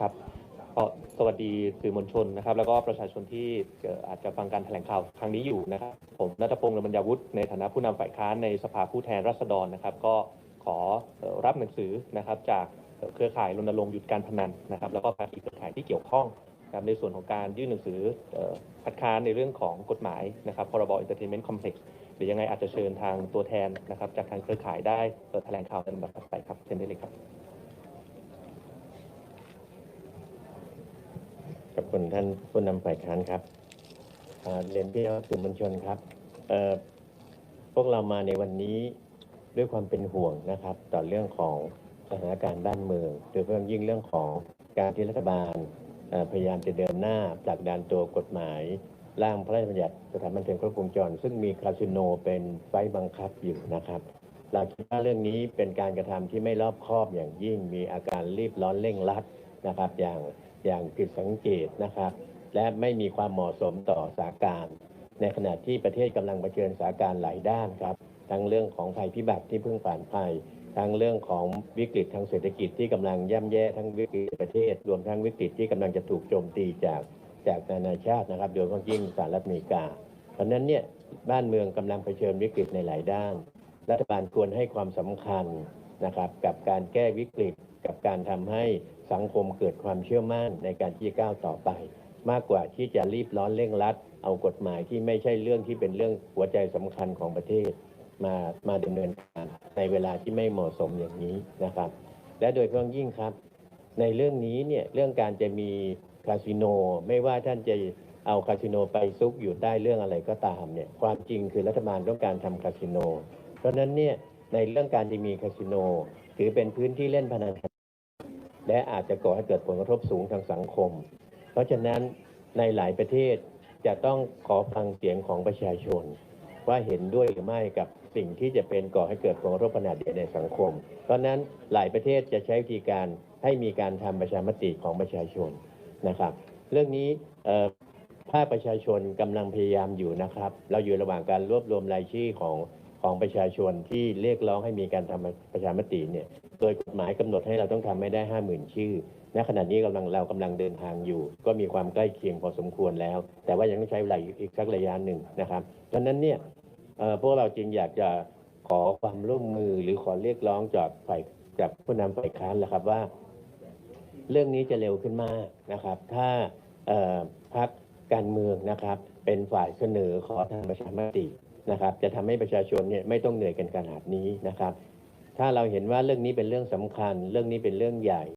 ครับก็สวัสดีสื่อมวลชนนะครับ แล้วก็ประชาชนที่อาจจะฟังการแถลงข่าวครั้งนี้อยู่นะครับ ผมนัทพงศ์ระมัญญาวุฒิในฐานะผู้นำฝ่ายค้านในสภาผู้แทนราษฎรนะครับ ก็ขอรับหนังสือนะครับจากเครือข่ายรณรงค์หยุดการพนันนะครับ แล้วก็ภาคีเครือข่ายที่เกี่ยวข้องนะครับในส่วนของการยื่นหนังสือคัดค้านในเรื่องของกฎหมายนะครับพรบ Entertainment Complex หรือยังไงอาจจะเชิญทางตัวแทนนะครับจากทางเครือข่ายได้เอ่อแถลงข่าวในลำดับถัดไปครับเชิญได้เลยครับ ขอบคุณท่านผู้นำฝ่ายค้านครับเรียนพี่น้องสื่อมวลชนครับพวกเรามาในวันนี้ด้วยความเป็นห่วงนะครับ ต่อเรื่องของสถานการณ์บ้านเมืองโดยเฉพาะยิ่งเรื่องของการที่รัฐบาลพยายามจะเดินหน้าผลักดันตัวกฎหมาย ร่างพระราชบัญญัติสถานบันเทิงครบวงจร ซึ่งมีคาสิโนเป็นไฟบังคับอยู่นะครับเราคิดว่าเรื่องนี้เป็นการกระทำที่ไม่รอบคอบอย่างยิ่งมีอาการรีบร้อนเร่งรัดนะครับ อย่าง อย่างผิดสังเกตนะครับ และไม่มีความเหมาะสมต่อสาการ ในขณะที่ประเทศกำลังเผชิญสาการหลายด้านครับ ทั้งเรื่องของภัยพิบัติที่เพิ่งผ่านไปทั้งเรื่องของวิกฤตทางเศรษฐกิจที่กำลังย่ำแย่ทั้งวิกฤตประเทศ รวมทั้งวิกฤตที่กำลังจะถูกโจมตีจากจากนานาชาตินะครับ โดยเฉพาะยิ่งสหรัฐอเมริกา เพราะฉะนั้นเนี่ยบ้านเมืองกำลังเผชิญวิกฤตในหลายด้าน รัฐบาลควรให้ความสำคัญนะครับกับการแก้วิกฤต กับการทำให้สังคมเกิดความเชื่อมั่นในการที่จะก้าวต่อไป มากกว่าที่จะรีบร้อนเร่งรัด เอากฎหมายที่ไม่ใช่เรื่องที่เป็นเรื่องหัวใจสำคัญของประเทศ มามาดำเนินการในเวลาที่ไม่เหมาะสมอย่างนี้นะครับ และโดยเฉพาะยิ่งครับ ในเรื่องนี้เนี่ยเรื่องการจะมีคาสิโนไม่ว่าท่านจะเอาคาสิโนไปซุกอยู่ใต้เรื่องอะไรก็ตามเนี่ยความจริงคือรัฐบาลต้องการทำคาสิโน เพราะฉะนั้นเนี่ยในเรื่องการจะมีคาสิโนถือเป็นพื้นที่เล่นพนัน และอาจจะก่อให้เกิดผลกระทบสูงทางสังคม เพราะฉะนั้นในหลายประเทศจะต้องขอฟังเสียงของประชาชน ว่าเห็นด้วยหรือไม่กับสิ่งที่จะเป็นก่อให้เกิดผลกระทบขนาดใหญ่ในสังคม เพราะนั้นหลายประเทศจะใช้วิธีการให้มีการทำประชามติของประชาชนนะครับ เรื่องนี้ภาคประชาชนกำลังพยายามอยู่นะครับ เราอยู่ระหว่างการรวบรวมรายชื่อของ ของประชาชนที่เรียกร้องให้มีการทำประชามติเนี่ย โดยกฎหมายกำหนดให้เราต้องทำไม่ได้ห้าหมื่นชื่อ ณ ขณะนี้กำลังเรากำลังเดินทางอยู่ ก็มีความใกล้เคียงพอสมควรแล้ว แต่ว่ายังต้องใช้เวลาอีกสักระยะหนึ่งนะครับดังนั้นเนี่ยพวกเราจึงอยากจะขอความร่วมมือหรือขอเรียกร้องจากฝ่ายจากผู้นำฝ่ายค้านแหละครับว่า เรื่องนี้จะเร็วขึ้นมากนะครับ ถ้าพรรคการเมืองนะครับ เป็นฝ่ายเสนอขอทำประชามติ นะครับ จะทำให้ประชาชนเนี่ยไม่ต้องเหนื่อยกันขนาดนี้นะครับ ถ้าเราเห็นว่าเรื่องนี้เป็นเรื่องสำคัญ เรื่องนี้เป็นเรื่องใหญ่